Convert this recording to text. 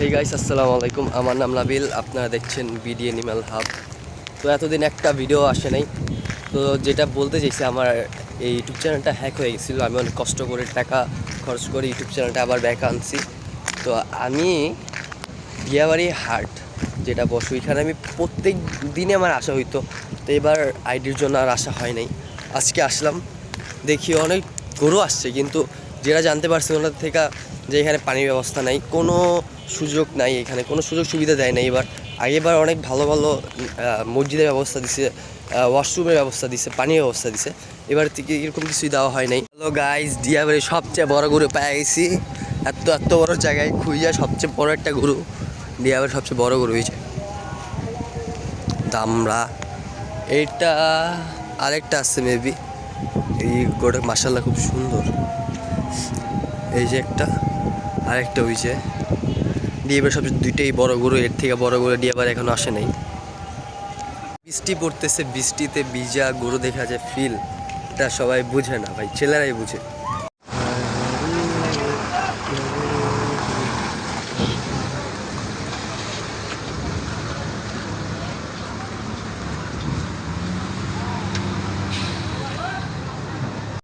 Hey guys আসসালামু আলাইকুম আমার নাম নাবিল আপনারা দেখছেন বিডি অ্যানিমাল হাব তো এতদিন একটা ভিডিও আসে নাই। তো যেটা বলতে চাইছি, আমার এই ইউটিউব চ্যানেলটা হ্যাক হয়ে গেছিল। আমি অনেক কষ্ট করে টাকা খরচ করে ইউটিউব চ্যানেলটা আবার ব্যাক আনছি। তো আমি বিয়াবাড়ি হাট, যেটা বসো, এখানে আমি প্রত্যেক দিনে আমার আসা হইতো। তো এবার আইডির জন্য আর আসা হয় নাই। আজকে আসলাম। দেখি অনেক গরু আসছে, কিন্তু যেটা জানতে পারছি ওনার থেকে যে এখানে পানির ব্যবস্থা নাই, কোনো সুযোগ নাই এখানে, কোনো সুযোগ সুবিধা দেয় না এবার আগেবার অনেক ভালো ভালো মসজিদের ব্যবস্থা দিছে ওয়াশরুমের ব্যবস্থা দিছে, পানির ব্যবস্থা দিছে, এবার থেকে এরকম কিছুই দেওয়া হয় নাই। হ্যালো গাইস দিয়াবাড়ি সবচেয়ে বড় গরু পেয়ে গেছি, এত এত বড় জায়গায় খুঁজা সবচেয়ে বড় একটা গরু দিয়াবাড়ির সবচেয়ে বড় গরু হয়েছে। দামরা, এইটা আরেকটা আছে মেবি এই গোটা মাসাল্লা খুব সুন্দর। এই যে একটা আর আরেকটা হয়েছে ডিএবার সবচেয়ে দুইটাই বড় গরু, এর থেকে বড় গরু ডিএবার এখনও আসে নাই। বৃষ্টি পড়তেছে, বৃষ্টিতে বিজা গরু দেখা যায় ফিল এটা সবাই বুঝে না, ভাই, ছেলেরাই বুঝে।